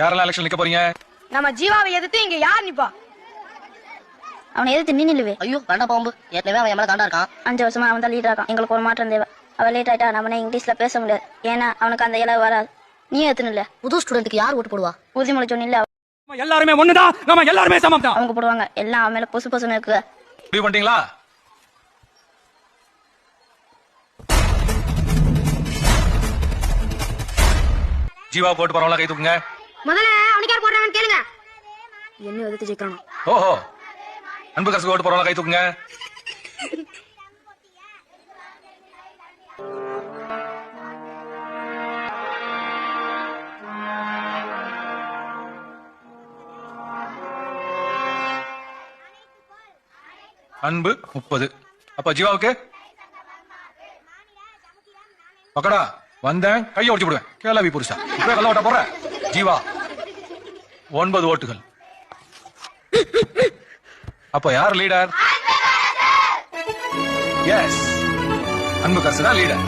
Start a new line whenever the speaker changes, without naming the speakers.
யாரெல்லாம் எலெக்ஷன் நிக்க போறீங்க?
நம்ம ஜீவாவை எதிர்த்து இங்க யார் நிப்பா?
அவனை எதிர்த்து நீ நில்லுவே.
ஐயோ வேண்டாம் பாம்பு. ஏற்கனவே அவன் மேல காண்டா இருக்கான்.
அஞ்சு வருஷமா அவன் தான் லீடர் இருக்கான். எங்களுக்கு ஒரு மாற்றம் தேவை. அவன் லேட் ஆயிட்டா நம்மனே இங்கிலீஷ்ல பேச முடியாது. ஏன்னா அவனுக்கு அந்த இலை வராது. நீ எத்தனை இல்ல
புது ஸ்டூடெண்ட்டுக்கு யார் ஓட்டு போடுவா?
உறுதிமொழி சொன்னில்ல
எல்லாருமே ஒண்ணுதான். நம்ம எல்லாருமே சமம் தான்
அவங்க போடுவாங்க. எல்லாம் அவன் மேல பொசு பொசுன்னு இருக்கு
முடிவு பண்ணிட்டீங்களா? ஜீவா போட்டு போறவங்களா கை தூக்குங்க.
முதல்ல அவனுக்கு யார் போடுறாங்கன்னு கேளுங்க. என்ன எதிர்த்து ஜெயிக்கணும்
ஓஹோ. அன்பு கரசுக்கு ஓட்டு போறவங்க கை தூக்குங்க. அன்பு முப்பது. அப்ப ஜீவாவுக்கு? பக்கடா வந்தேன். கையை ஒடிச்சு விடுவேன் கேளாவி புருஷா. இப்ப கல்ல ஓட்ட போற ஜீவா. ஒன்பது ஓட்டுகள். அப்ப யார் லீடர் எஸ் அன்பு கரசு தான் லீடர்